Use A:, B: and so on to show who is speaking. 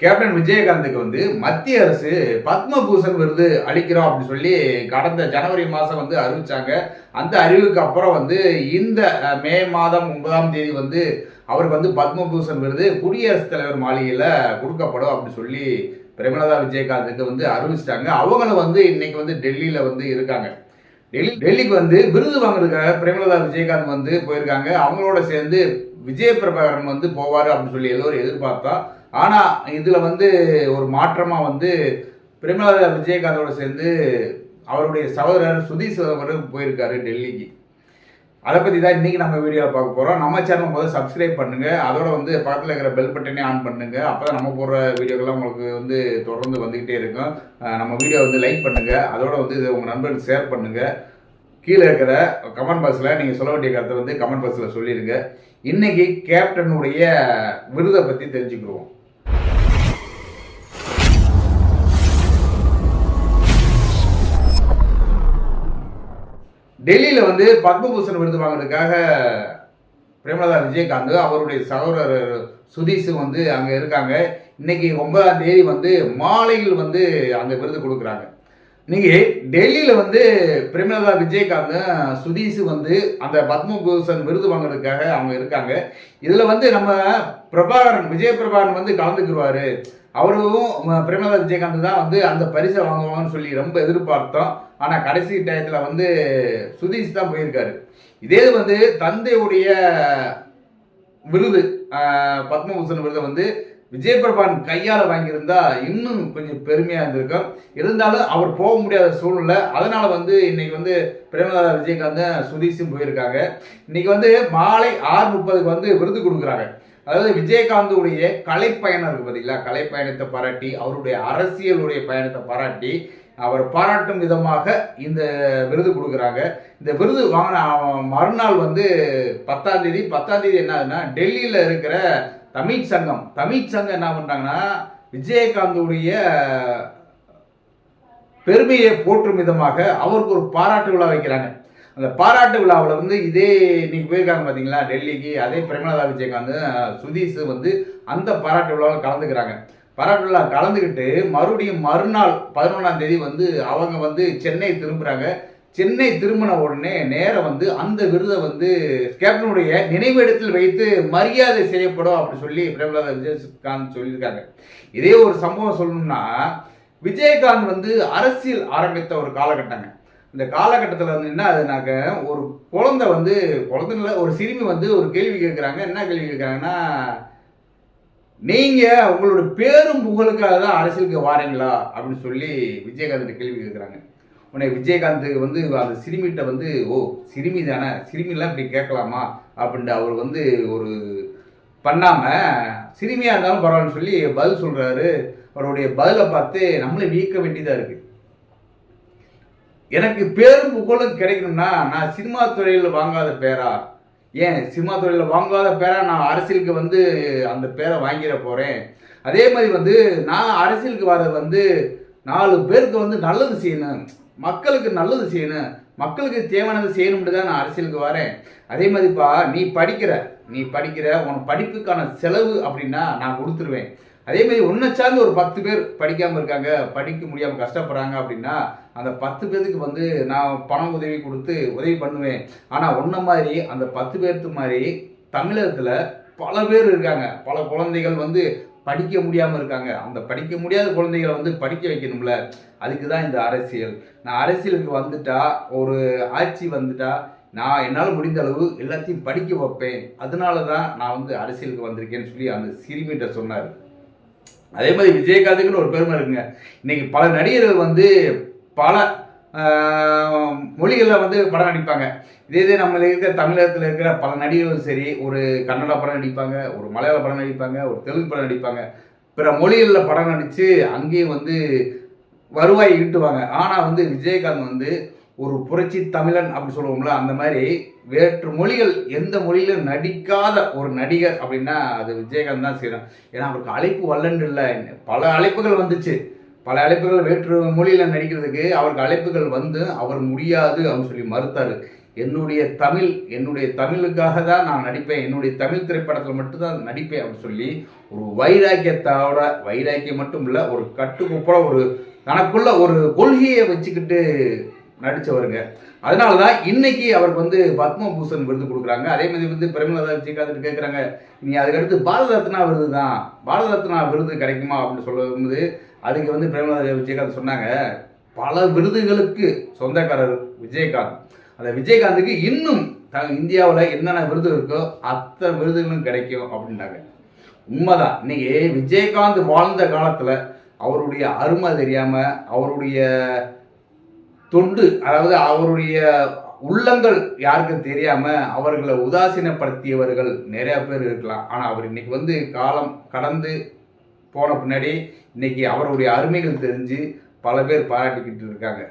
A: Captain விஜயகாந்துக்கு வந்து மத்திய அரசு பத்மபூஷன் விருது அளிக்கிறோம் அப்படின்னு சொல்லி கடந்த ஜனவரி மாதம் வந்து அறிவிச்சாங்க. அந்த அறிவுக்கு அப்புறம் வந்து இந்த மே மாதம் ஒன்பதாம் தேதி வந்து அவருக்கு வந்து பத்மபூஷன் விருது குடியரசுத் தலைவர் மாளிகையில் கொடுக்கப்படும் அப்படின்னு சொல்லி பிரேமலதா விஜயகாந்துக்கு வந்து அறிவிச்சிட்டாங்க. அவங்களும் வந்து இன்னைக்கு வந்து டெல்லியில் வந்து இருக்காங்க. டெல்லி டெல்லிக்கு வந்து விருது வாங்குறதுக்காக பிரேமலதா விஜயகாந்த் வந்து போயிருக்காங்க. அவங்களோட சேர்ந்து விஜய பிரபாகரன் வந்து போவார் அப்படின்னு சொல்லி எல்லோரும் எதிர்பார்த்தா ஆனால் இதில் வந்து ஒரு மாற்றமாக வந்து பிரேமலதா விஜயகாந்தோட சேர்ந்து அவருடைய சகோதரர் சுதீஷ் அவர்கள் போயிருக்காரு டெல்லிக்கு. அதை பற்றி தான் இன்றைக்கி நம்ம வீடியோவில் பார்க்க போகிறோம் நம்ம சேனல் முதல்ல சப்ஸ்கிரைப் பண்ணுங்கள் அதோட வந்து பக்கத்தில் இருக்கிற பெல் பட்டனே ஆன் பண்ணுங்கள் அப்போ தான் நம்ம போடுற வீடியோக்கெல்லாம் உங்களுக்கு வந்து தொடர்ந்து வந்துக்கிட்டே இருக்கும். நம்ம வீடியோ வந்து லைக் பண்ணுங்கள் அதோட வந்து இது உங்கள் நண்பர்களுக்கு ஷேர் பண்ணுங்கள் கீழே இருக்கிற கமெண்ட் பாக்ஸில் நீங்கள் சொல்ல வேண்டிய கருத்தை வந்து கமெண்ட் பாக்ஸில் சொல்லிடுங்க இன்றைக்கி கேப்டனுடைய விருதை பற்றி தெரிஞ்சுக்கிடுவோம். டெல்லியில் வந்து பத்மபூஷன் விருது வாங்குறதுக்காக பிரேமலதா விஜயகாந்த் அவருடைய சகோதரர் சுதீஷ் வந்து அங்கே இருக்காங்க. இன்னைக்கு ஒன்பதாம் தேதி வந்து மாலையில் வந்து அந்த விருது கொடுக்குறாங்க. இன்னைக்கு டெல்லியில் வந்து பிரேமலதா விஜயகாந்த் சுதீஷ் வந்து அந்த பத்மபூஷன் விருது வாங்குறதுக்காக அவங்க இருக்காங்க. இதில் வந்து நம்ம பிரபாகரன் விஜய பிரபாகரன் வந்து கலந்துக்குருவார். அவரும் பிரேமலதா விஜயகாந்த் தான் வந்து அந்த பரிசை வாங்குவாங்கன்னு சொல்லி ரொம்ப எதிர்பார்த்தோம். ஆனால் கடைசி டயத்தில் வந்து சுதீஷ் தான் போயிருக்காரு. இதே வந்து தந்தையுடைய விருது பத்மபூஷன் விருதை வந்து விஜயபிரபான் கையால் வாங்கியிருந்தா இன்னும் கொஞ்சம் பெருமையாக இருந்திருக்கும். இருந்தாலும் அவர் போக முடியாத சூழ்நிலை. அதனால் வந்து இன்னைக்கு வந்து பிரேமலதா விஜயகாந்த் சுதீஷும் போயிருக்காங்க. இன்னைக்கு வந்து மாலை ஆறு முப்பதுக்கு வந்து விருது கொடுக்குறாங்க. அதாவது விஜயகாந்துடைய கலைப்பயணம் இருக்கு பார்த்தீங்களா கலைப்பயணத்தை பாராட்டி அவருடைய அரசியலுடைய பயணத்தை பாராட்டி அவர் பாராட்டும் விதமாக இந்த விருது கொடுக்குறாங்க. இந்த விருது வாங்கின மறுநாள் வந்து பத்தாம் தேதி பத்தாம் தேதி என்ன ஆகுதுன்னா டெல்லியில் இருக்கிற தமிழ் சங்கம் தமிழ் சங்கம் என்ன பண்ணுறாங்கன்னா விஜயகாந்துடைய பெருமையை போற்றும் விதமாக அவருக்கு ஒரு பாராட்டு விழா வைக்கிறாங்க. அந்த பாராட்டு விழாவில் வந்து இதே இன்னைக்கு போயிருக்காங்க பார்த்தீங்களா டெல்லிக்கு அதே பிரேமலதா விஜயகாந்த் சுதீஷ் வந்து அந்த பாராட்டு விழாவில் கலந்துக்கிறாங்க. பாராட்டு கலந்துக்கிட்டு மறுபடியும் மறுநாள் பதினொன்றாம் தேதி வந்து அவங்க வந்து சென்னை திரும்புகிறாங்க சென்னை திரும்பின உடனே நேரம் வந்து அந்த விருதை வந்து கேப்டனுடைய நினைவிடத்தில் வைத்து மரியாதை செய்யப்படும் அப்படி சொல்லி பிரபலாத விஜயகாந்த் சொல்லியிருக்காங்க. இதே ஒரு சம்பவம் சொல்லணும்னா விஜயகாந்த் வந்து அரசியல் ஆரம்பித்த ஒரு காலகட்டங்க. இந்த காலகட்டத்தில் வந்து என்ன அதுனாக்க ஒரு குழந்தை வந்து குழந்தைங்கள ஒரு சிறுமி வந்து ஒரு கேள்வி கேட்குறாங்க. என்ன கேள்வி கேட்குறாங்கன்னா நீங்கள் உங்களோட பேரும் புகழுக்காக தான் அரசியலுக்கு வாரீங்களா? அப்படின்னு சொல்லி விஜயகாந்த் கேள்வி கேட்குறாங்க உன்னை விஜயகாந்த் வந்து அந்த சிறுமிகிட்ட வந்து ஓ சிறுமி தானே சிறுமிலாம் இப்படி கேட்கலாமா? அப்படின்ட்டு அவர் வந்து ஒரு பண்ணாமல் சிறுமியாக இருந்தாலும் பரவாயில்லன்னு சொல்லி பதில் சொல்கிறாரு அவருடைய பதிலை பார்த்து நம்மளே வியக்க வேண்டியதாக இருக்குது எனக்கு பேரும் புகழும் கிடைக்கணும்னா நான் சினிமா துறையில் வாங்காத பேரா? ஏன் சினிமா துறையில் வாங்காத பேரை நான் அரசியலுக்கு வந்து அந்த பேரை வாங்கிட போகிறேன் அதே மாதிரி வந்து நான் அரசியலுக்கு வர வந்து நாலு பேருக்கு வந்து நல்லது செய்யணும். மக்களுக்கு நல்லது செய்யணும். மக்களுக்கு தேவையானது செய்யணும்னு தான் நான் அரசியலுக்கு வரேன். அதே மாதிரிப்பா நீ படிக்கிற நீ படிக்கிற உன் படிப்புக்கான செலவு அப்படின்னா நான் கொடுத்துருவேன். அதே மாதிரி ஒன்றை சார்ந்து ஒரு பத்து பேர் படிக்காமல் இருக்காங்க படிக்க முடியாமல் கஷ்டப்படுறாங்க அப்படின்னா அந்த பத்து பேருக்கு வந்து நான் பணம் உதவி கொடுத்து உதவி பண்ணுவேன். ஆனால் ஒன்றை மாதிரி அந்த பத்து பேர்த்து மாதிரி தமிழகத்தில் பல பேர் இருக்காங்க. பல குழந்தைகள் வந்து படிக்க முடியாமல் இருக்காங்க. அந்த படிக்க முடியாத குழந்தைகளை வந்து படிக்க வைக்கணும்ல. அதுக்கு தான் இந்த அரசியல். நான் அரசியலுக்கு வந்துட்டா ஒரு ஆட்சி வந்துட்டா நான் என்னால் முடிந்த அளவு எல்லாத்தையும் படிக்க வைப்பேன். அதனால தான் நான் வந்து அரசியலுக்கு வந்திருக்கேன்னு சொல்லி அந்த சிறுமிகிட்ட சொன்னார். அதே மாதிரி விஜயகாந்துக்குன்னு ஒரு பெருமை இருக்குங்க. இன்னைக்கு பல நடிகர்கள் வந்து பல மொழிகளில் வந்து படம் நடிப்பாங்க. இதே இதே நம்ம இருக்கிற தமிழகத்தில் இருக்கிற பல நடிகர்களும் சரி ஒரு கன்னட படம் நடிப்பாங்க ஒரு மலையாள படம் நடிப்பாங்க ஒரு தெலுங்கு படம் நடிப்பாங்க. பிற மொழிகளில் படம் நடித்து அங்கேயும் வந்து வருவாய் ஈட்டுவாங்க. ஆனால் வந்து விஜயகாந்த் வந்து ஒரு புரட்சி தமிழன் அப்படி சொல்லுவோம்ல அந்த மாதிரி வேற்று மொழிகள் எந்த மொழியிலும் நடிக்காத ஒரு நடிகர் அப்படின்னா அது விஜயகாந்த் தான் செய்யணும் ஏன்னா அவருக்கு அழைப்பு வல்லன்று இல்லை. பல அழைப்புகள் வந்துச்சு. பல அழைப்புகள் வேற்று மொழியில் நடிக்கிறதுக்கு அவருக்கு அழைப்புகள் வந்து அவர் முடியாது அப்படின்னு சொல்லி மறுத்தார். என்னுடைய தமிழ் என்னுடைய தமிழுக்காக தான் நான் நடிப்பேன். என்னுடைய தமிழ் திரைப்படத்தில் மட்டும்தான் நடிப்பேன் அப்படின்னு சொல்லி ஒரு வைராக்கியத்தோட வைராக்கியம் மட்டும் இல்லை ஒரு கட்டுக்கோப்போட ஒரு தனக்குள்ள ஒரு கொள்கையை வச்சுக்கிட்டு நடித்தவருங்க அதனால தான் இன்னைக்கு அவருக்கு வந்து பத்மபூஷன் விருது கொடுக்குறாங்க. அதே மாதிரி வந்து பிரேமலதா விஜயகாந்த் கேட்குறாங்க நீ அதுக்கடுத்து பாரத ரத்னா விருது தான் பாரத ரத்னா விருது கிடைக்குமா அப்படின்னு சொல்லும்போது அதுக்கு வந்து பிரேமலதா விஜயகாந்த் சொன்னாங்க. பல விருதுகளுக்கு சொந்தக்காரர் விஜயகாந்த். அந்த விஜயகாந்துக்கு இன்னும் த இந்தியாவில் என்னென்ன விருது இருக்கோ அத்தனை விருதுகளும் கிடைக்கும் அப்படின்னாங்க. உண்மைதான். இன்னைக்கு விஜயகாந்த் வாழ்ந்த காலத்தில் அவருடைய அருமை தெரியாமல் அவருடைய தொண்டு அதாவது அவருடைய உள்ளங்கள் யாருக்கும் தெரியாம அவர்களை உதாசீனப்படுத்தியவர்கள் நிறைய பேர் இருக்கலாம். ஆனா அவர் இன்னைக்கு வந்து காலம் கடந்து போன பின்னாடி இன்னைக்கு அவருடைய அருமைகள் தெரிஞ்சு பல பேர் பாராட்டிக்கிட்டு இருக்காங்க.